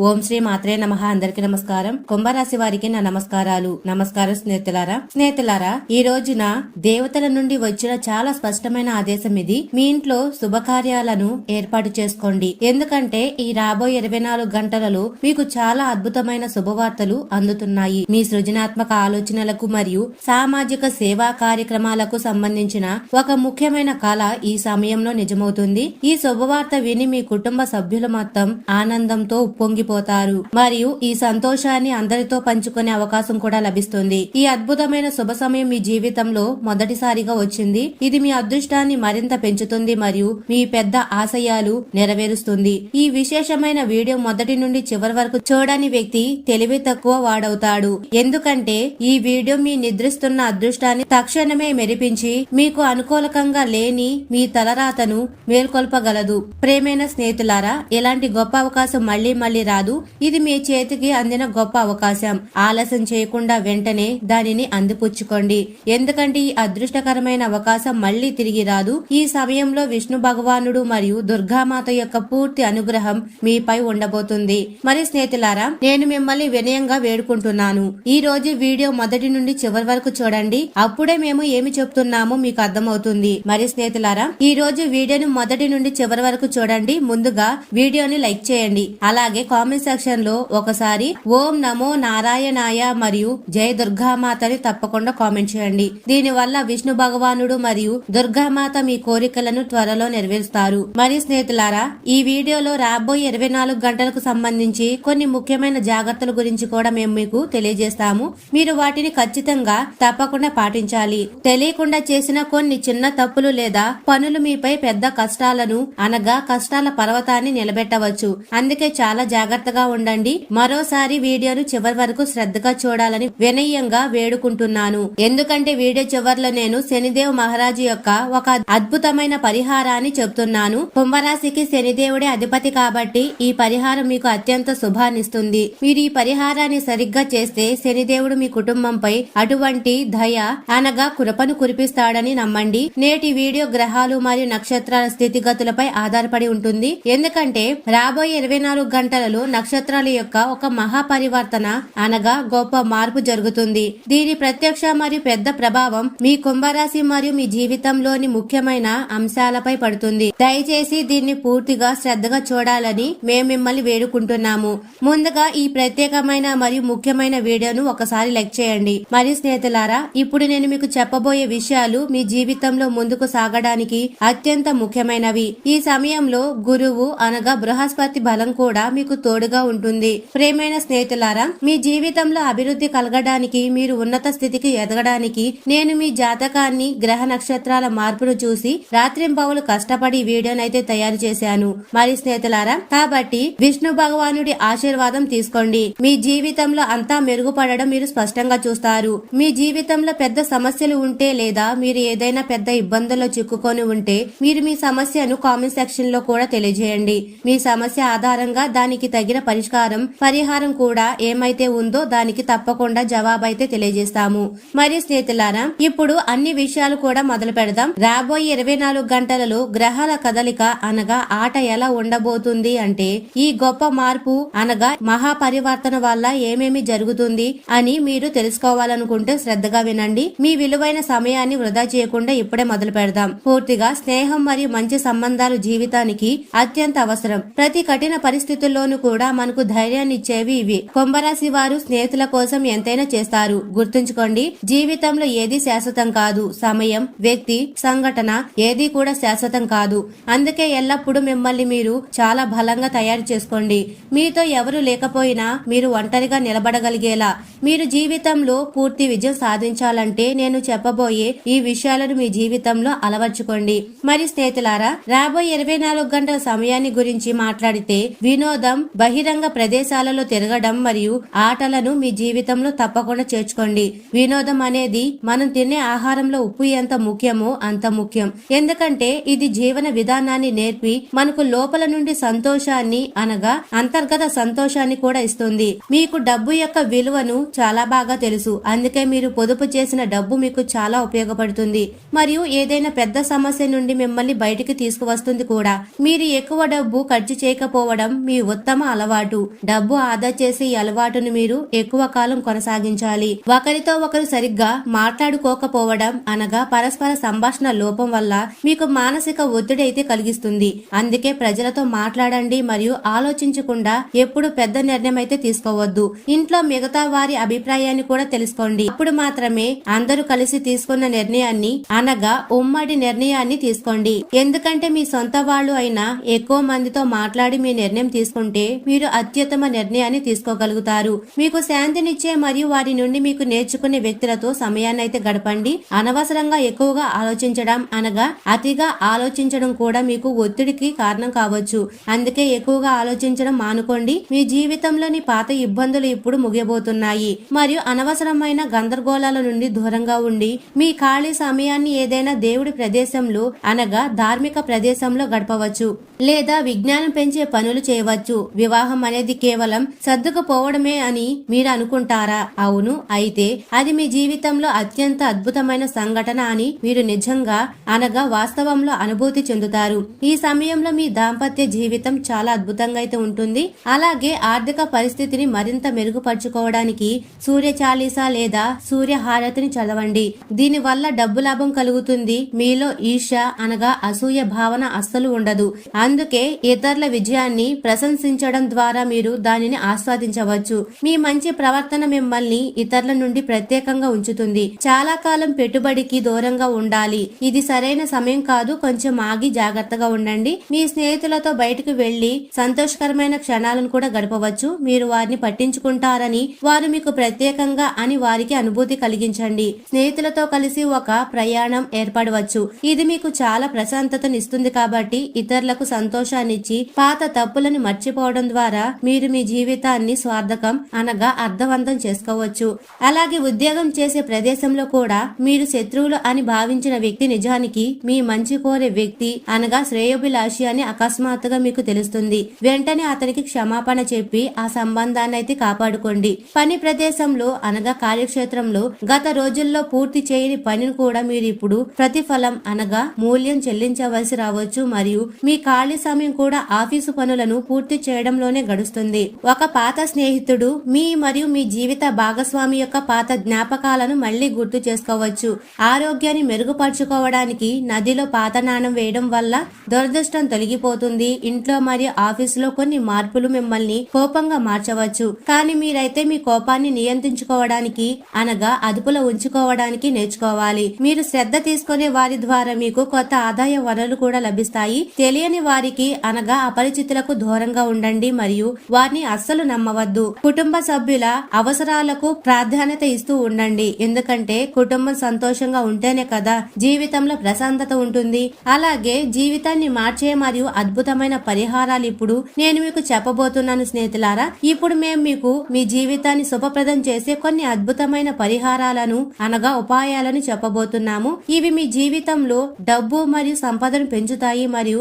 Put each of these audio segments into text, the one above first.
ఓం శ్రీ మాత్రే నమ. అందరికి నమస్కారం. కుంభరాశి వారికి నా నమస్కారాలు. నమస్కారం స్నేహితులారా. స్నేహితులారా ఈ రోజున దేవతల నుండి వచ్చిన చాలా స్పష్టమైన ఆదేశం ఇది. మీ ఇంట్లో శుభకార్యాలను ఏర్పాటు చేసుకోండి. ఎందుకంటే ఈ రాబోయే ఇరవై నాలుగు గంటలలో మీకు చాలా అద్భుతమైన శుభవార్తలు అందుతున్నాయి. మీ సృజనాత్మక ఆలోచనలకు మరియు సామాజిక సేవా కార్యక్రమాలకు సంబంధించిన ఒక ముఖ్యమైన కళ ఈ సమయంలో నిజమవుతుంది. ఈ శుభవార్త విని మీ కుటుంబ సభ్యులు మొత్తం ఆనందంతో మునిగిపోతారు మరియు ఈ సంతోషాన్ని అందరితో పంచుకునే అవకాశం కూడా లభిస్తుంది. ఈ అద్భుతమైన శుభ సమయం మీ జీవితంలో మొదటిసారిగా వచ్చింది. ఇది మీ అదృష్టాన్ని మరింత పెంచుతుంది మరియు మీ పెద్ద ఆశయాలు నెరవేరుస్తుంది. ఈ విశేషమైన వీడియో మొదటి నుండి చివరి వరకు చూడని వ్యక్తి తెలివి తక్కువ వాడవుతాడు. ఎందుకంటే ఈ వీడియో మీ నిద్రిస్తున్న అదృష్టాన్ని తక్షణమే మెరిపించి మీకు అనుకూలకంగా లేని మీ తలరాతను మేల్కొల్పగలదు. ప్రేమైన స్నేహితులారా ఇలాంటి గొప్ప అవకాశం మళ్ళీ మళ్ళీ కాదు ఇది మీ చేతికి అందిన గొప్ప అవకాశం. ఆలస్యం చేయకుండా వెంటనే దానిని అందిపుచ్చుకోండి. ఎందుకంటే ఈ అదృష్టకరమైన అవకాశం మళ్ళీ తిరిగి రాదు. ఈ సమయంలో విష్ణు భగవానుడు మరియు దుర్గామాత యొక్క పూర్తి అనుగ్రహం మీపై ఉండబోతుంది. మరి స్నేహితులారా నేను మిమ్మల్ని వినయంగా వేడుకుంటున్నాను. ఈ రోజు వీడియో మొదటి నుండి చివరి వరకు చూడండి. అప్పుడే మేము ఏమి చెప్తున్నామో మీకు అర్థమవుతుంది. మరి స్నేహితులారా ఈ రోజు వీడియోను మొదటి నుండి చివరి వరకు చూడండి. ముందుగా వీడియోని లైక్ చేయండి. అలాగే కామెంట్ సెక్షన్లో ఒకసారి ఓం నమో నారాయణాయ మరియు జయ దుర్గామాతని తప్పకుండా కామెంట్ చేయండి. దీని వల్ల విష్ణు భగవానుడు మరియు దుర్గామాత మీ కోరికలను త్వరలో నెరవేరుస్తారు. మరి స్నేహితులారా ఈ వీడియోలో రాబోయే ఇరవై నాలుగు గంటలకు సంబంధించి కొన్ని ముఖ్యమైన జాగ్రత్తల గురించి కూడా మేము మీకు తెలియజేస్తాము. మీరు వాటిని ఖచ్చితంగా తప్పకుండా పాటించాలి. తెలియకుండా చేసిన కొన్ని చిన్న తప్పులు లేదా పనులు మీపై పెద్ద కష్టాలను అనగా కష్టాల పర్వతాన్ని నిలబెట్టవచ్చు. అందుకే చాలా జాగ్రత్త జాగ్రత్తగా ఉండండి. మరోసారి వీడియోను చివరి వరకు శ్రద్ధగా చూడాలని వినయంగా వేడుకుంటున్నాను. ఎందుకంటే వీడియో చివర్లో నేను శనిదేవ్ మహారాజు యొక్క ఒక అద్భుతమైన పరిహారాన్ని చెప్తున్నాను. కుంభరాశికి శనిదేవుడే అధిపతి కాబట్టి ఈ పరిహారం మీకు అత్యంత శుభాన్నిస్తుంది మీరు ఈ పరిహారాన్ని సరిగ్గా చేస్తే శనిదేవుడు మీ కుటుంబంపై అటువంటి దయ అనగా కృపను కురిపిస్తాడని నమ్మండి. నేటి వీడియో గ్రహాలు మరియు నక్షత్రాల స్థితిగతులపై ఆధారపడి ఉంటుంది. ఎందుకంటే రాబోయే ఇరవై నాలుగు గంటలలో నక్షత్రాల యొక్క ఒక మహాపరివర్తన అనగా గొప్ప మార్పు జరుగుతుంది. దీని ప్రత్యక్ష మరియు పెద్ద ప్రభావం మీ కుంభరాశి మరియు మీ జీవితంలోని ముఖ్యమైన అంశాలపై పడుతుంది. దయచేసి దీన్ని పూర్తిగా శ్రద్ధగా చూడాలని మేము మిమ్మల్ని వేడుకుంటున్నాము. ముందుగా ఈ ప్రత్యేకమైన మరియు ముఖ్యమైన వీడియోను ఒకసారి లైక్ చేయండి. మరియు స్నేహితులారా ఇప్పుడు నేను మీకు చెప్పబోయే విషయాలు మీ జీవితంలో ముందుకు సాగడానికి అత్యంత ముఖ్యమైనవి. ఈ సమయంలో గురువు అనగా బృహస్పతి బలం కూడా మీకు తోడుగా ఉంటుంది. ప్రేమైన స్నేహితులారా మీ జీవితంలో అభివృద్ధి కలగడానికి మీరు ఉన్నత స్థితికి ఎదగడానికి నేను మీ జాతకాన్ని గ్రహ నక్షత్రాల మార్పును చూసి రాత్రింబవలు కష్టపడి వీడియోనైతే తయారు చేశాను. మరి స్నేహితులారా కాబట్టి విష్ణు భగవానుడి ఆశీర్వాదం తీసుకోండి. మీ జీవితంలో అంతా మెరుగుపడడం మీరు స్పష్టంగా చూస్తారు. మీ జీవితంలో పెద్ద సమస్యలు ఉంటే లేదా మీరు ఏదైనా పెద్ద ఇబ్బందుల్లో చిక్కుకొని ఉంటే మీరు మీ సమస్యను కామెంట్ సెక్షన్లో కూడా తెలియజేయండి. మీ సమస్య ఆధారంగా దానికి తగిన పరిష్కారం పరిహారం కూడా ఏమైతే ఉందో దానికి తప్పకుండా జవాబైతే తెలియజేస్తాము. మరి స్నేహితులారా ఇప్పుడు అన్ని విషయాలు కూడా మొదలు పెడదాం. రాబోయే ఇరవై నాలుగు గంటలలో గ్రహాల కదలిక అనగా ఆట ఎలా ఉండబోతుంది అంటే ఈ గొప్ప మార్పు అనగా మహాపరివర్తన వల్ల ఏమేమి జరుగుతుంది అని మీరు తెలుసుకోవాలనుకుంటే శ్రద్ధగా వినండి. మీ విలువైన సమయాన్ని వృధా చేయకుండా ఇప్పుడే మొదలు పెడదాం. పూర్తిగా స్నేహం మరియు మంచి సంబంధాలు జీవితానికి అత్యంత అవసరం. ప్రతి కఠిన పరిస్థితుల్లోనూ కూడా మనకు ధైర్యాన్ని ఇచ్చేవి ఇవి. కుంభరాశి వారు స్నేహితుల కోసం ఎంతైనా చేస్తారు. గుర్తుంచుకోండి జీవితంలో ఏది శాశ్వతం కాదు. సమయం వ్యక్తి సంఘటన ఏది కూడా శాశ్వతం కాదు. అందుకే ఎల్లప్పుడూ మిమ్మల్ని మీరు చాలా బలంగా తయారు చేసుకోండి. మీతో ఎవరు లేకపోయినా మీరు ఒంటరిగా నిలబడగలిగేలా. మీరు జీవితంలో పూర్తి విజయం సాధించాలంటే నేను చెప్పబోయే ఈ విషయాలను మీ జీవితంలో అలవర్చుకోండి. మరి స్నేహితులారా రాబోయే ఇరవై నాలుగు గంటల సమయాన్ని గురించి మాట్లాడితే వినోదం బహిరంగ ప్రదేశాలలో తిరగడం మరియు ఆటలను మీ జీవితంలో తప్పకుండా చేర్చుకోండి. వినోదం అనేది మనం తినే ఆహారంలో ఉప్పు ఎంత ముఖ్యమో అంత ముఖ్యం. ఎందుకంటే ఇది జీవన విధానాన్ని నేర్పి మనకు లోపల నుండి సంతోషాన్ని అనగా అంతర్గత సంతోషాన్ని కూడా ఇస్తుంది. మీకు డబ్బు యొక్క విలువను చాలా బాగా తెలుసు. అందుకే మీరు పొదుపు చేసిన డబ్బు మీకు చాలా ఉపయోగపడుతుంది. మరియు ఏదైనా పెద్ద సమస్య నుండి మిమ్మల్ని బయటికి తీసుకువస్తుంది కూడా. మీరు ఎక్కువ డబ్బు ఖర్చు చేయకపోవడం మీ ఉత్తమ అలవాటు. డబ్బు ఆదా చేసే ఈ అలవాటును మీరు ఎక్కువ కాలం కొనసాగించాలి. ఒకరితో ఒకరు సరిగ్గా మాట్లాడుకోకపోవడం అనగా పరస్పర సంభాషణ లోపం వల్ల మీకు మానసిక ఒత్తిడి అయితే కలిగిస్తుంది. అందుకే ప్రజలతో మాట్లాడండి మరియు ఆలోచించకుండా ఎప్పుడు పెద్ద నిర్ణయం అయితే తీసుకోవద్దు. ఇంట్లో మిగతా వారి అభిప్రాయాన్ని కూడా తెలుసుకోండి. అప్పుడు మాత్రమే అందరూ కలిసి తీసుకున్న నిర్ణయాన్ని అనగా ఉమ్మడి నిర్ణయాన్ని తీసుకోండి. ఎందుకంటే మీ సొంత వాళ్ళు అయినా ఎక్కువ మందితో మాట్లాడి మీ నిర్ణయం తీసుకుంటే మీరు అత్యుత్తమ నిర్ణయాన్ని తీసుకోగలుగుతారు. మీకు శాంతినిచ్చే మరియు వారి నుండి మీకు నేర్చుకునే వ్యక్తులతో సమయాన్ని అయితే గడపండి. అనవసరంగా ఎక్కువగా ఆలోచించడం అనగా అతిగా ఆలోచించడం కూడా మీకు ఒత్తిడికి కారణం కావచ్చు. అందుకే ఎక్కువగా ఆలోచించడం మానుకోండి. మీ జీవితంలోని పాత ఇబ్బందులు ఇప్పుడు ముగియబోతున్నాయి. మరియు అనవసరమైన గందరగోళాల నుండి దూరంగా ఉండి మీ ఖాళీ సమయాన్ని ఏదైనా దేవుడి ప్రదేశంలో అనగా ధార్మిక ప్రదేశంలో గడపవచ్చు. లేదా విజ్ఞానం పెంచే పనులు చేయవచ్చు. వివాహం అనేది కేవలం సర్దుకుపోవడమే అని మీరు అనుకుంటారా? అవును. అయితే అది మీ జీవితంలో అత్యంత అద్భుతమైన సంఘటన అని మీరు నిజంగా అనగా వాస్తవంలో అనుభూతి చెందుతారు. ఈ సమయంలో మీ దాంపత్య జీవితం చాలా అద్భుతంగా అయితే ఉంటుంది. అలాగే ఆర్థిక పరిస్థితిని మరింత మెరుగుపరుచుకోవడానికి సూర్య చాలీసా లేదా సూర్య హారతిని చదవండి. దీని వల్ల డబ్బు లాభం కలుగుతుంది. మీలో ఈర్ష అనగా అసూయ భావన అస్సలు ఉండదు. అందుకే ఇతరుల విజయాన్ని ప్రశంసించడం ద్వారా మీరు దానిని ఆస్వాదించవచ్చు. మీ మంచి ప్రవర్తన మిమ్మల్ని ఇతరుల నుండి ప్రత్యేకంగా ఉంచుతుంది. చాలా కాలం పెట్టుబడికి దూరంగా ఉండాలి. ఇది సరైన సమయం కాదు. కొంచెం ఆగి జాగ్రత్తగా ఉండండి. మీ స్నేహితులతో బయటకు వెళ్ళి సంతోషకరమైన క్షణాలను కూడా గడపవచ్చు. మీరు వారిని పట్టించుకుంటారని వారు మీకు ప్రత్యేకంగా అని వారికి అనుభూతి కలిగించండి. స్నేహితులతో కలిసి ఒక ప్రయాణం ఏర్పడవచ్చు. ఇది మీకు చాలా ప్రశాంతతనిస్తుంది కాబట్టి ఇతరులకు సంతోషాన్నిచ్చి పాత తప్పులను మర్చిపోవడం ద్వారా మీరు మీ జీవితాన్ని స్వార్థకం అనగా అర్థవంతం చేసుకోవచ్చు. అలాగే ఉద్యోగం చేసే ప్రదేశంలో కూడా మీరు శత్రువులు అని భావించిన వ్యక్తి నిజానికి మీ మంచి కోరే వ్యక్తి అనగా శ్రేయోభిలాషి అని అకస్మాత్తుగా మీకు తెలుస్తుంది. వెంటనే అతనికి క్షమాపణ చెప్పి ఆ సంబంధాన్ని అయితే కాపాడుకోండి. పని ప్రదేశంలో అనగా కార్యక్షేత్రంలో గత రోజుల్లో పూర్తి చేయని పనిని కూడా మీరు ఇప్పుడు ప్రతిఫలం అనగా మూల్యం చెల్లించవలసి రావచ్చు. మరియు మీ ఖాళీ సమయం కూడా ఆఫీసు పనులను పూర్తి చేయడంలోనే గడుస్తుంది. ఒక పాత స్నేహితుడు మీ మరియు మీ జీవిత భాగస్వామి యొక్క పాత జ్ఞాపకాలను మళ్ళీ గుర్తు చేసుకోవచ్చు. ఆరోగ్యాన్ని మెరుగుపరుచుకోవడానికి నదిలో పాత నాణం వేయడం వల్ల దురదృష్టం తొలగిపోతుంది. ఇంట్లో మరియు ఆఫీసులో కొన్ని మార్పులు మిమ్మల్ని కోపంగా మార్చవచ్చు. కానీ మీరైతే మీ కోపాన్ని నియంత్రించుకోవడానికి అనగా అదుపులో ఉంచుకోవడానికి నేర్చుకోవాలి. మీరు శ్రద్ధ తీసుకునే వారి ద్వారా మీకు కొత్త ఆదాయ వనరులు కూడా లభిస్తాయి. తెలియని వారికి అనగా అపరిచితులకు దూరంగా ఉండండి మరియు వారిని అస్సలు నమ్మవద్దు. కుటుంబ సభ్యుల అవసరాలకు ప్రాధాన్యత ఇస్తూ ఉండండి. ఎందుకంటే కుటుంబం సంతోషంగా ఉంటేనే కదా జీవితంలో ప్రశాంతత ఉంటుంది. అలాగే జీవితాన్ని మార్చే మరియు అద్భుతమైన పరిహారాలు ఇప్పుడు నేను మీకు చెప్పబోతున్నాను స్నేహితులారా. ఇప్పుడు మేము మీకు మీ జీవితాన్ని శుభప్రదం చేసే కొన్ని అద్భుతమైన పరిహారాలను అనగా ఉపాయాలను చెప్పబోతున్నాము. ఇవి మీ జీవితంలో డబ్బు మరియు సంపదను పెంచుతాయి మరియు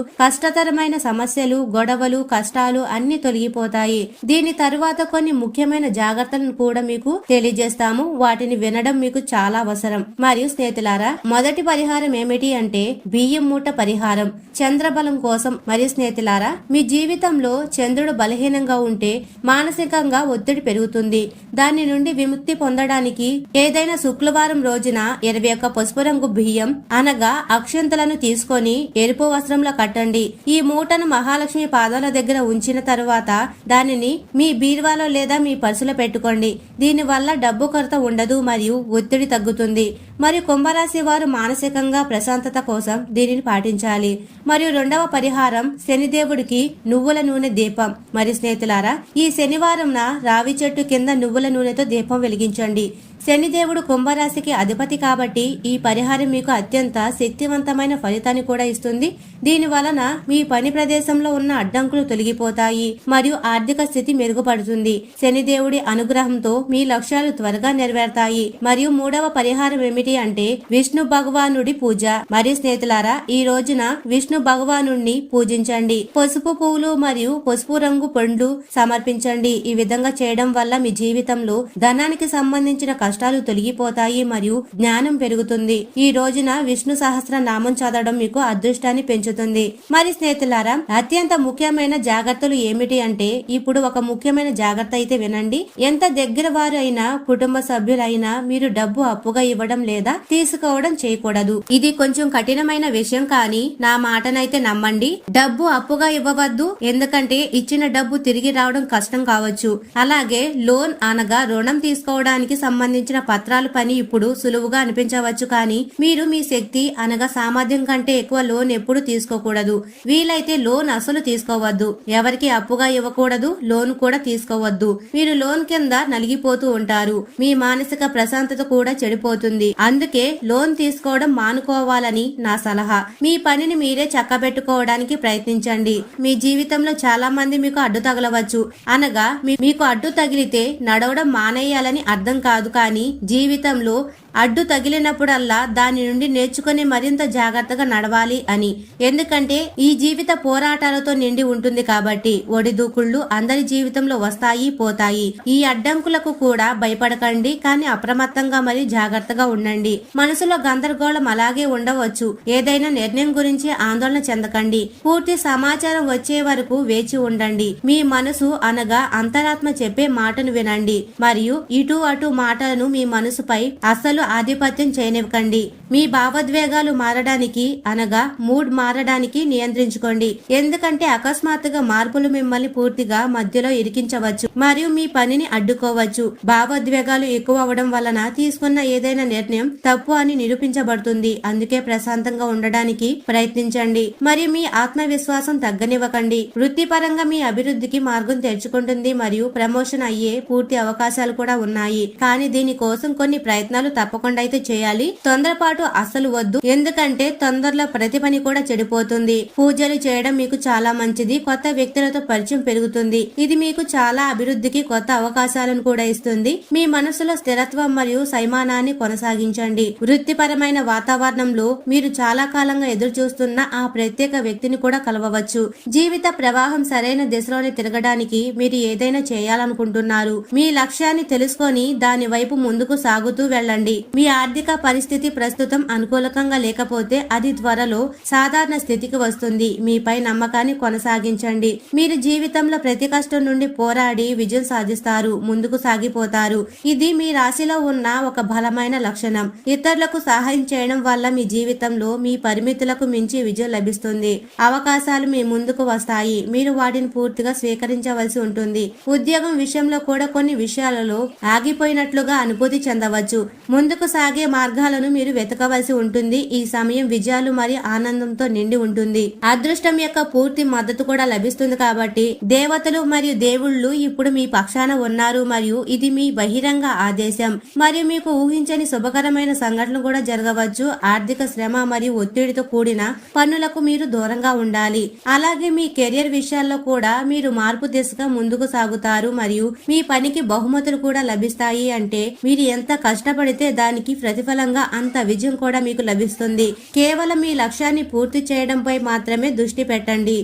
అనవసరమైన సమస్యలు గొడవలు కష్టాలు అన్ని తొలగిపోతాయి. దీని తరువాత కొన్ని ముఖ్యమైన జాగ్రత్తలను కూడా మీకు తెలియజేస్తాము. వాటిని వినడం మీకు చాలా అవసరం. మరియు స్నేహితులారా మొదటి పరిహారం ఏమిటి అంటే బియ్యం మూట పరిహారం. చంద్రబలం కోసం. మరియు స్నేహితులారా మీ జీవితంలో చంద్రుడు బలహీనంగా ఉంటే మానసికంగా ఒత్తిడి పెరుగుతుంది. దాని నుండి విముక్తి పొందడానికి ఏదైనా శుక్రవారం రోజున ఇరవై ఒక్క పసుపు రంగు బియ్యం అనగా అక్షంతలను తీసుకొని ఎరుపు వస్త్రంలో కట్టండి. ఈ ఈ మూటను మహాలక్ష్మి పాదాల దగ్గర ఉంచిన తరువాత దానిని మీ బీరువాలో లేదా మీ పర్సులో పెట్టుకోండి. దీని వల్ల డబ్బు కొరత ఉండదు మరియు ఒత్తిడి తగ్గుతుంది. మరియు కుంభరాశి వారు మానసికంగా ప్రశాంతత కోసం దీనిని పాటించాలి. మరియు రెండవ పరిహారం శనిదేవుడికి నువ్వుల నూనె దీపం. మరియు స్నేహితులారా ఈ శనివారంన రావి చెట్టు కింద నువ్వుల నూనెతో దీపం వెలిగించండి. శనిదేవుడు కుంభరాశికి అధిపతి కాబట్టి ఈ పరిహారం మీకు అత్యంత శక్తివంతమైన ఫలితాన్ని కూడా ఇస్తుంది. దీని వలన మీ పని ప్రదేశంలో ఉన్న అడ్డంకులు తొలగిపోతాయి మరియు ఆర్థిక స్థితి మెరుగుపడుతుంది. శనిదేవుడి అనుగ్రహంతో మీ లక్ష్యాలు త్వరగా నెరవేరుతాయి. మరియు మూడవ పరిహారం ఏమిటి అంటే విష్ణు భగవానుడి పూజ. మరియు స్నేహితులారా ఈ రోజున విష్ణు భగవానుడిని పూజించండి. పసుపు పువ్వులు మరియు పసుపు రంగు పండ్లు సమర్పించండి. ఈ విధంగా చేయడం వల్ల మీ జీవితంలో ధనానికి సంబంధించిన కష్టాలు తొలగిపోతాయి మరియు జ్ఞానం పెరుగుతుంది. ఈ రోజున విష్ణు సహస్ర నామం చదవడం మీకు అదృష్టాన్ని పెంచుతుంది. మరి స్నేహితులారా అత్యంత ముఖ్యమైన జాగ్రత్తలు ఏమిటి అంటే ఇప్పుడు ఒక ముఖ్యమైన జాగ్రత్త అయితే వినండి. ఎంత దగ్గర వారు అయినా కుటుంబ సభ్యులైనా మీరు డబ్బు అప్పుగా ఇవ్వడం లేదా తీసుకోవడం చేయకూడదు. ఇది కొంచెం కఠినమైన విషయం కానీ నా మాటనైతే నమ్మండి. డబ్బు అప్పుగా ఇవ్వవద్దు ఎందుకంటే ఇచ్చిన డబ్బు తిరిగి రావడం కష్టం కావచ్చు. అలాగే లోన్ అనగా రుణం తీసుకోవడానికి సంబంధించిన పత్రాలు పని ఇప్పుడు సులువుగా అనిపించవచ్చు కానీ మీరు మీ శక్తి అనగా సామర్థ్యం కంటే ఎక్కువ లోన్ ఎప్పుడు తీసుకోకూడదు. వీలైతే లోన్ అసలు తీసుకోవద్దు. ఎవరికి అప్పుగా ఇవ్వకూడదు లోన్ కూడా తీసుకోవద్దు. మీరు లోన్ కింద నలిగిపోతూ ఉంటారు. మీ మానసిక ప్రశాంతత కూడా చెడిపోతుంది. అందుకే లోన్ తీసుకోవడం మానుకోవాలని నా సలహా. మీ పనిని మీరే చక్కబెట్టుకోవడానికి ప్రయత్నించండి. మీ జీవితంలో చాలా మంది మీకు అడ్డు తగలవచ్చు. అనగా మీ- మీకు అడ్డు తగిలితే నడవడం మానేయాలని అర్థం కాదు కానీ జీవితంలో అడ్డు తగిలినప్పుడల్లా దాని నుండి నేర్చుకుని మరింత జాగ్రత్తగా నడవాలి అని. ఎందుకంటే ఈ జీవిత పోరాటాలతో నిండి ఉంటుంది కాబట్టి ఒడిదూకుళ్ళు అందరి జీవితంలో వస్తాయి పోతాయి. ఈ అడ్డంకులకు కూడా భయపడకండి కానీ అప్రమత్తంగా మరి జాగ్రత్తగా ఉండండి. మనసులో గందరగోళం అలాగే ఉండవచ్చు. ఏదైనా నిర్ణయం గురించి ఆందోళన చెందకండి. పూర్తి సమాచారం వచ్చే వరకు వేచి ఉండండి. మీ మనసు అనగా అంతరాత్మ చెప్పే మాటను వినండి. మరియు ఇటు అటు మాటలను మీ మనసుపై అస్సలు ఆధిపత్యం చేయనివ్వకండి. మీ భావోద్వేగాలు మారడానికి అనగా మూడ్ మారడానికి నియంత్రించుకోండి. ఎందుకంటే అకస్మాత్తుగా మార్పులు మిమ్మల్ని పూర్తిగా మధ్యలో ఇరికించవచ్చు మరియు మీ పనిని అడ్డుకోవచ్చు. భావోద్వేగాలు ఎక్కువ అవడం వలన తీసుకున్న ఏదైనా నిర్ణయం తప్పు అని నిరూపించబడుతుంది. అందుకే ప్రశాంతంగా ఉండడానికి ప్రయత్నించండి. మరియు మీ ఆత్మవిశ్వాసం తగ్గనివ్వకండి. వృత్తిపరంగా మీ అభివృద్ధికి మార్గం తెరుచుకుంటుంది మరియు ప్రమోషన్ అయ్యే పూర్తి అవకాశాలు కూడా ఉన్నాయి. కానీ దీనికోసం కొన్ని ప్రయత్నాలు తప్పకుండా అయితే చేయాలి. తొందరపాటు అసలు వద్దు. ఎందుకంటే తొందరలో ప్రతి పని కూడా చెడిపోతుంది. పూజలు చేయడం మీకు చాలా మంచిది. కొత్త వ్యక్తులతో పరిచయం పెరుగుతుంది. ఇది మీకు చాలా అభివృద్ధికి కొత్త అవకాశాలను కూడా ఇస్తుంది. మీ మనసులో స్థిరత్వం మరియు సైమానాన్ని కొనసాగించండి. వృత్తిపరమైన వాతావరణంలో మీరు చాలా కాలంగా ఎదురు చూస్తున్న ఆ ప్రత్యేక వ్యక్తిని కూడా కలవవచ్చు. జీవిత ప్రవాహం సరైన దిశలోనే తిరగడానికి మీరు ఏదైనా చేయాలనుకుంటున్నారు. మీ లక్ష్యాన్ని తెలుసుకొని దాని వైపు ముందుకు సాగుతూ వెళ్ళండి. మీ ఆర్థిక పరిస్థితి ప్రస్తుతం అనుకూలకంగా లేకపోతే అది త్వరలో సాధారణ స్థితికి వస్తుంది. మీపై నమ్మకాన్ని కొనసాగించండి. మీరు జీవితంలో ప్రతి కష్టం నుండి పోరాడి విజయం సాధిస్తారు. ముందుకు సాగిపోతారు. ఇది మీ రాశిలో ఉన్న ఒక బలమైన లక్షణం. ఇతరులకు సహాయం చేయడం వల్ల మీ జీవితంలో మీ పరిమితులకు మించి విజయం లభిస్తుంది. అవకాశాలు మీ ముందుకు వస్తాయి. మీరు వాటిని పూర్తిగా స్వీకరించవలసి ఉంటుంది. ఉద్యోగం విషయంలో కూడా కొన్ని విషయాలలో ఆగిపోయినట్లుగా అనుభూతి చెందవచ్చు. ముందుకు సాగే మార్గాలను మీరు వెతకవలసి ఉంటుంది. ఈ సమయం విజయాలు మరియు ఆనందంతో నిండి ఉంటుంది. అదృష్టం యొక్క పూర్తి మద్దతు కూడా లభిస్తుంది కాబట్టి దేవతలు మరియు దేవుళ్ళు ఇప్పుడు మీ పక్షాన ఉన్నారు మరియు ఇది మీ బహిరంగ ఆదేశం. మరియు మీకు ఊహించని శుభకరమైన సంఘటనలు కూడా జరగవచ్చు. ఆర్థిక శ్రమ మరియు ఒత్తిడితో కూడిన పనులకు మీరు దూరంగా ఉండాలి. అలాగే మీ కెరియర్ విషయాల్లో కూడా మీరు మార్పు దిశగా ముందుకు సాగుతారు. మరియు మీ పనికి బహుమతులు కూడా లభిస్తాయి. అంటే మీరు ఎంత కష్టపడితే దానికి ప్రతిఫలంగా అంత విజయం కూడా మీకు లభిస్తుంది. కేవలం మీ లక్ష్యాన్ని పూర్తి చేయడంపై మాత్రమే దృష్టి పెట్టండి.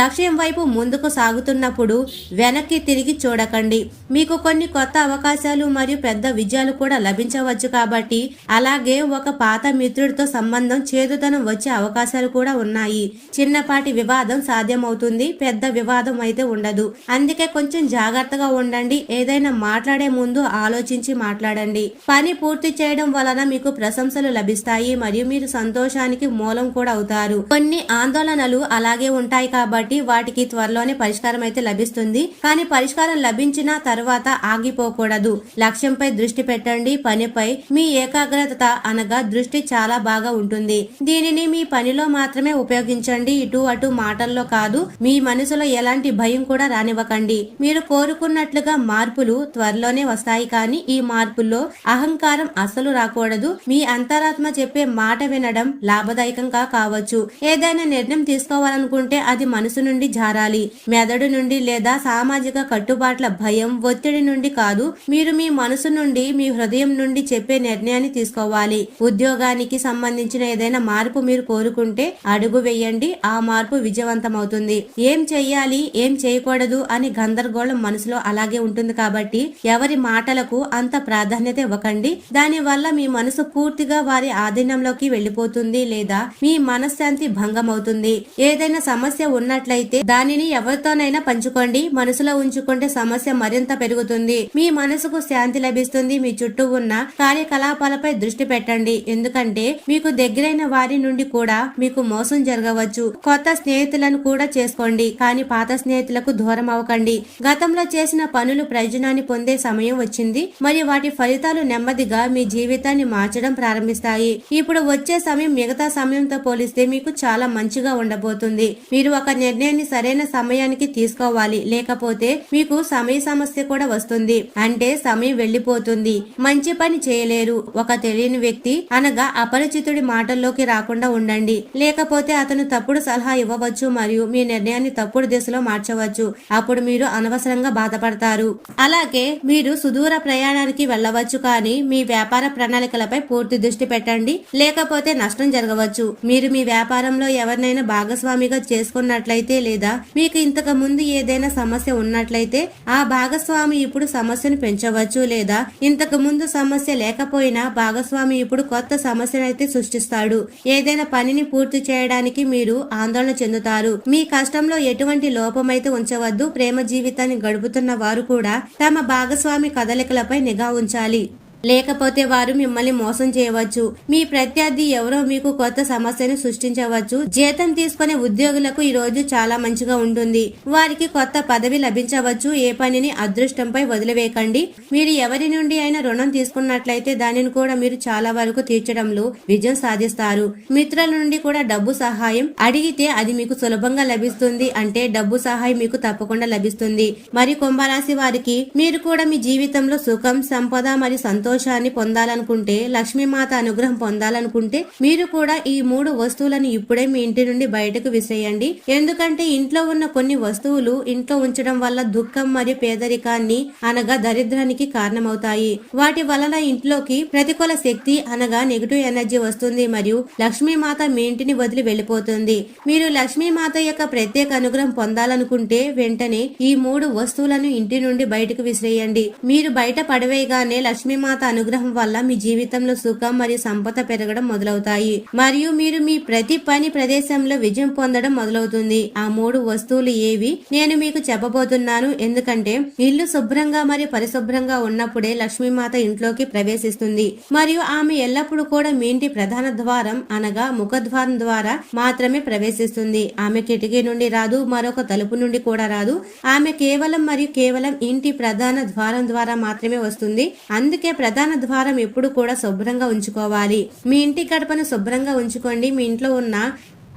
లక్ష్యం వైపు ముందుకు సాగుతున్నప్పుడు వెనక్కి తిరిగి చూడకండి. మీకు కొన్ని కొత్త అవకాశాలు మరియు పెద్ద విజయాలు కూడా లభించవచ్చు కాబట్టి అలాగే ఒక పాత మిత్రుడితో సంబంధం చేదుతనం వచ్చే అవకాశాలు కూడా ఉన్నాయి. చిన్నపాటి వివాదం సాధ్యమవుతుంది. పెద్ద వివాదం అయితే ఉండదు. అందుకే కొంచెం జాగ్రత్తగా ఉండండి. ఏదైనా మాట్లాడే ముందు ఆలోచించి మాట్లాడండి. పని పూర్తి చేయడం వలన మీకు ప్రశంసలు లభిస్తాయి మరియు మీరు సంతోషానికి మూలం కూడా అవుతారు. కొన్ని ఆందోళనలు అలాగే ఉంటాయి కాబట్టి వాటికి త్వరలోనే పరిష్కారం అయితే లభిస్తుంది. కానీ పరిష్కారం లభించిన తర్వాత ఆగిపోకూడదు. లక్ష్యంపై దృష్టి పెట్టండి. పనిపై మీ ఏకాగ్రత అనగా దృష్టి చాలా బాగా ఉంటుంది. దీనిని మీ పనిలో మాత్రమే ఉపయోగించండి. ఇటు అటు మాటల్లో కాదు మీ మనసులో ఎలాంటి భయం కూడా రానివ్వకండి. మీరు కోరుకున్నట్లుగా మార్పులు త్వరలోనే వస్తాయి కానీ ఈ మార్పుల్లో అహంకారం అస్సలు రాకూడదు. మీ అంతరాత్మ చెప్పే మాట వినడం లాభదాయకంగా కావచ్చు. ఏదైనా నిర్ణయం తీసుకోవాలనుకుంటే అది మనసు నుండి జారాలి. మెదడు నుండి లేదా సామాజిక కట్టుబాట్ల భయం ఒత్తిడి నుండి కాదు. మీరు మీ మనసు నుండి మీ హృదయం నుండి చెప్పే నిర్ణయాన్ని తీసుకోవాలి. ఉద్యోగానికి సంబంధించిన ఏదైనా మార్పు మీరు కోరుకుంటే అడుగు వేయండి. ఆ మార్పు విజయవంతమవుతుంది. ఏం చెయ్యాలి? ఏం చేయకూడదు? అని గందరగోళం మనసులో అలాగే ఉంటుంది కాబట్టి ఎవరి మాటలకు అంత ప్రాధాన్యత ఇవ్వకండి. దాని వల్ల మీ మనసు పూర్తిగా వారి ఆధీనంలోకి వెళ్ళిపోతుంది లేదా మీ మనశ్శాంతి భంగమవుతుంది. ఏదైనా సమస్య ఉన్నట్లయితే దానిని ఎవరితోనైనా పంచుకోండి. మనసులో ఉంచుకుంటే సమస్య మరింత పెరుగుతుంది. మీ మనసుకు శాంతి లభిస్తుంది. మీ చుట్టూ ఉన్న కార్యకలాపాలపై దృష్టి పెట్టండి. ఎందుకంటే మీకు దగ్గరైన వారి నుండి కూడా మీకు మోసం జరగవచ్చు. కొత్త స్నేహితులను కూడా చేసుకోండి. కానీ పాత స్నేహితులకు దూరం అవ్వకండి. గతంలో చేసిన పనులు ప్రయోజనాన్ని పొందే సమయం వచ్చింది. మరియు వాటి ఫలితాలు నెమ్మదిగా మీ జీవితాన్ని మార్చడం ప్రారంభిస్తాయి. ఇప్పుడు వచ్చే సమయం మిగతా సమయంతో పోలిస్తే మీకు చాలా మంచిగా ఉండబోతుంది. మీరు ఒక నిర్ణయాన్ని సరైన సమయానికి తీసుకోవాలి. లేకపోతే మీకు సమయ సమస్య కూడా వస్తుంది. అంటే సమయం వెళ్ళిపోతుంది మంచి పని చేయలేరు. ఒక తెలియని వ్యక్తి అనగా అపరిచితుడి మాటల్లోకి రాకుండా ఉండండి. లేకపోతే అతను తప్పుడు సలహా ఇవ్వవచ్చు మరియు మీ నిర్ణయాన్ని తప్పుడు దిశలో మార్చవచ్చు. అప్పుడు మీరు అనవసరంగా బాధపడతారు. అలాగే మీరు సుదూర ప్రయాణానికి వెళ్ళవచ్చు కానీ మీ వ్యాపార వ్యాపార ప్రణాళికలపై పూర్తి దృష్టి పెట్టండి. లేకపోతే నష్టం జరగవచ్చు. మీరు మీ వ్యాపారంలో ఎవరినైనా భాగస్వామిగా చేసుకున్నట్లయితే లేదా మీకు ఇంతకు ముందు ఏదైనా సమస్య ఉన్నట్లయితే ఆ భాగస్వామి ఇప్పుడు సమస్యను పెంచవచ్చు లేదా ఇంతకు ముందు సమస్య లేకపోయినా భాగస్వామి ఇప్పుడు కొత్త సమస్యనైతే సృష్టిస్తాడు. ఏదైనా పనిని పూర్తి చేయడానికి మీరు ఆందోళన చెందుతారు. మీ కష్టంలో ఎటువంటి లోపమైతే ఉంచవద్దు. ప్రేమ జీవితాన్ని గడుపుతున్న వారు కూడా తమ భాగస్వామి కదలికలపై నిఘా ఉంచాలి. లేకపోతే వారు మిమ్మల్ని మోసం చేయవచ్చు. మీ ప్రత్యర్థి ఎవరో మీకు కొత్త సమస్యను సృష్టించవచ్చు. జీతం తీసుకునే ఉద్యోగులకు ఈ రోజు చాలా మంచిగా ఉంటుంది. వారికి కొత్త పదవి లభించవచ్చు. ఏ పనిని అదృష్టంపై వదిలివేయకండి. మీరు ఎవరి నుండి అయినా రుణం తీసుకున్నట్లయితే దానిని కూడా మీరు చాలా వరకు తీర్చడంలో విజయం సాధిస్తారు. మిత్రుల నుండి కూడా డబ్బు సహాయం. అడిగితే అది మీకు సులభంగా లభిస్తుంది అంటే డబ్బు సహాయం మీకు తప్పకుండా లభిస్తుంది. మరి కుంభరాశి వారికి మీరు కూడా మీ జీవితంలో సుఖం సంపద మరియు సంతోషం సంతోషాన్ని పొందాలనుకుంటే లక్ష్మీమాత అనుగ్రహం పొందాలనుకుంటే మీరు కూడా ఈ మూడు వస్తువులను ఇప్పుడే మీ ఇంటి నుండి బయటకు విసేయండి ఎందుకంటే ఇంట్లో ఉన్న కొన్ని వస్తువులు ఇంట్లో ఉంచడం వల్ల దుఃఖం మరియు పేదరికాన్ని అనగా దరిద్రానికి కారణమవుతాయి. వాటి వలన ఇంట్లోకి ప్రతికూల శక్తి అనగా నెగిటివ్ ఎనర్జీ వస్తుంది మరియు లక్ష్మీమాత మీ ఇంటిని వదిలి వెళ్ళిపోతుంది. మీరు లక్ష్మీమాత యొక్క ప్రత్యేక అనుగ్రహం పొందాలనుకుంటే వెంటనే ఈ మూడు వస్తువులను ఇంటి నుండి బయటకు విసిరేయండి. మీరు బయట పడవేయగానే లక్ష్మీమాత అనుగ్రహం వల్ల మీ జీవితంలో సుఖం మరియు సంపద పెరగడం మొదలవుతాయి. మరియు మీరు మీ ప్రతి పని ప్రదేశంలో విజయం పొందడం మొదలవుతుంది. ఆ మూడు వస్తువులు ఏవి? నేను మీకు చెప్పబోతున్నాను. ఎందుకంటే ఇల్లు శుభ్రంగా మరియు పరిశుభ్రంగా ఉన్నప్పుడే లక్ష్మీమాత ఇంట్లోకి ప్రవేశిస్తుంది. మరియు ఆమె ఎల్లప్పుడూ కూడా మీ ఇంటి ప్రధాన ద్వారం అనగా ముఖద్వారం ద్వారా మాత్రమే ప్రవేశిస్తుంది. ఆమె కిటికీ నుండి రాదు మరొక తలుపు నుండి కూడా రాదు. ఆమె కేవలం మరియు కేవలం ఇంటి ప్రధాన ద్వారం ద్వారా మాత్రమే వస్తుంది. అందుకే ప్రధాన ద్వారం ఎప్పుడు కూడా శుభ్రంగా ఉంచుకోవాలి. మీ ఇంటి గడపను శుభ్రంగా ఉంచుకోండి. మీ ఇంట్లో ఉన్న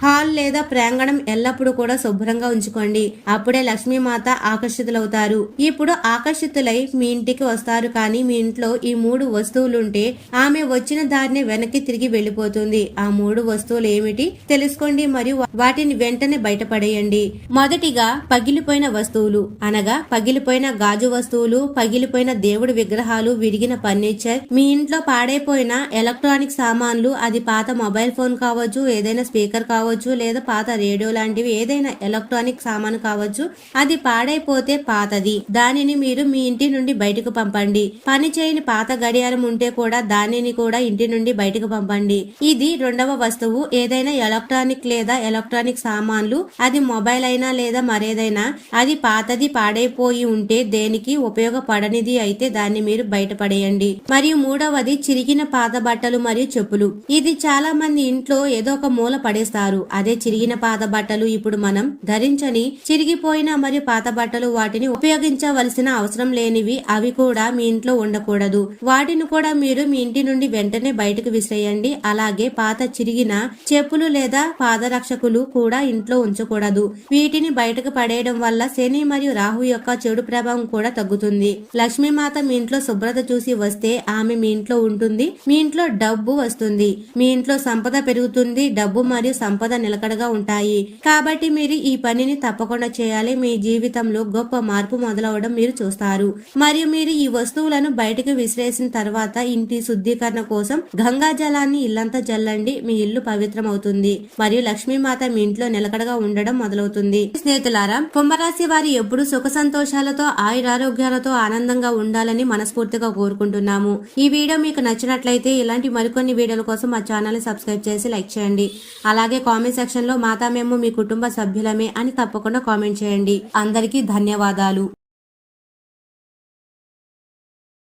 హాల్ లేదా ప్రాంగణం ఎల్లప్పుడూ కూడా శుభ్రంగా ఉంచుకోండి. అప్పుడే లక్ష్మీమాత ఆకర్షితులవుతారు. ఇప్పుడు ఆకర్షితులై మీ ఇంటికి వస్తారు కానీ మీ ఇంట్లో ఈ మూడు వస్తువులుంటే ఆమె వచ్చిన దారిని వెనక్కి తిరిగి వెళ్ళిపోతుంది. ఆ మూడు వస్తువులు ఏమిటి తెలుసుకోండి మరియు వాటిని వెంటనే బయటపడేయండి. మొదటిగా పగిలిపోయిన వస్తువులు అనగా పగిలిపోయిన గాజు వస్తువులు పగిలిపోయిన దేవుడి విగ్రహాలు విరిగిన ఫర్నిచర్ మీ ఇంట్లో పాడైపోయిన ఎలక్ట్రానిక్ సామాన్లు అది పాత మొబైల్ ఫోన్ కావచ్చు ఏదైనా స్పీకర్ కావచ్చు లేదా పాత రేడియో లాంటివి ఏదైనా ఎలక్ట్రానిక్ సామాను కావచ్చు అది పాడైపోతే పాతది. దానిని మీరు మీ ఇంటి నుండి బయటకు పంపండి. పని చేయని పాత గడియారం ఉంటే కూడా దానిని కూడా ఇంటి నుండి బయటకు పంపండి. ఇది రెండవ వస్తువు. ఏదైనా ఎలక్ట్రానిక్ లేదా ఎలక్ట్రానిక్ సామాన్లు అది మొబైల్ అయినా లేదా మరేదైనా అది పాతది పాడైపోయి ఉంటే దేనికి ఉపయోగపడనిది అయితే దాన్ని మీరు బయటపడేయండి. మరియు మూడవది చిరిగిన పాత బట్టలు మరియు చెప్పులు. ఇది చాలా మంది ఇంట్లో ఏదో ఒక మూల పడేస్తారు. అదే చిరిగిన పాత బట్టలు ఇప్పుడు మనం ధరించని చిరిగిపోయిన మరియు పాత బట్టలు వాటిని ఉపయోగించవలసిన అవసరం లేనివి అవి కూడా మీ ఇంట్లో ఉండకూడదు. వాటిని కూడా మీరు మీ ఇంటి నుండి వెంటనే బయటకు విసిరేయండి. అలాగే పాత చిరిగిన చెప్పులు లేదా పాదరక్షకులు కూడా ఇంట్లో ఉంచకూడదు. వీటిని బయటకు పడేయడం వల్ల శని మరియు రాహు యొక్క చెడు ప్రభావం కూడా తగ్గుతుంది. లక్ష్మీమాత మీ ఇంట్లో శుభ్రత చూసి వస్తే ఆమె మీ ఇంట్లో ఉంటుంది. మీ ఇంట్లో డబ్బు వస్తుంది. మీ ఇంట్లో సంపద పెరుగుతుంది. డబ్బు మరియు సంపద నిలకడగా ఉంటాయి. కాబట్టి మీరు ఈ పనిని తప్పకుండా చేయాలి. మీ జీవితంలో గొప్ప మార్పు మొదలవడం మీరు చూస్తారు. మరియు మీరు ఈ వస్తువులను బయటకు విసిరేసిన తర్వాత ఇంటి శుద్ధీకరణ కోసం గంగా జలాన్ని ఇల్లంతా జల్లండి. మీ ఇల్లు పవిత్రం అవుతుంది మరియు లక్ష్మీమాత మీ ఇంట్లో నిలకడగా ఉండడం మొదలవుతుంది. స్నేహితులారా కుంభరాశి వారి ఎప్పుడు సుఖ సంతోషాలతో ఆయురారోగ్యాలతో ఆనందంగా ఉండాలని మనస్ఫూర్తిగా కోరుకుంటున్నాము. ఈ వీడియో మీకు నచ్చినట్లయితే ఇలాంటి మరికొన్ని వీడియోల కోసం మా ఛానల్ సబ్స్క్రైబ్ చేసి లైక్ చేయండి. అలాగే కామెంట్ సెక్షన్లో మాతా మేము మీ కుటుంబ సభ్యులమే అని తప్పకుండా కామెంట్ చేయండి. అందరికీ ధన్యవాదాలు.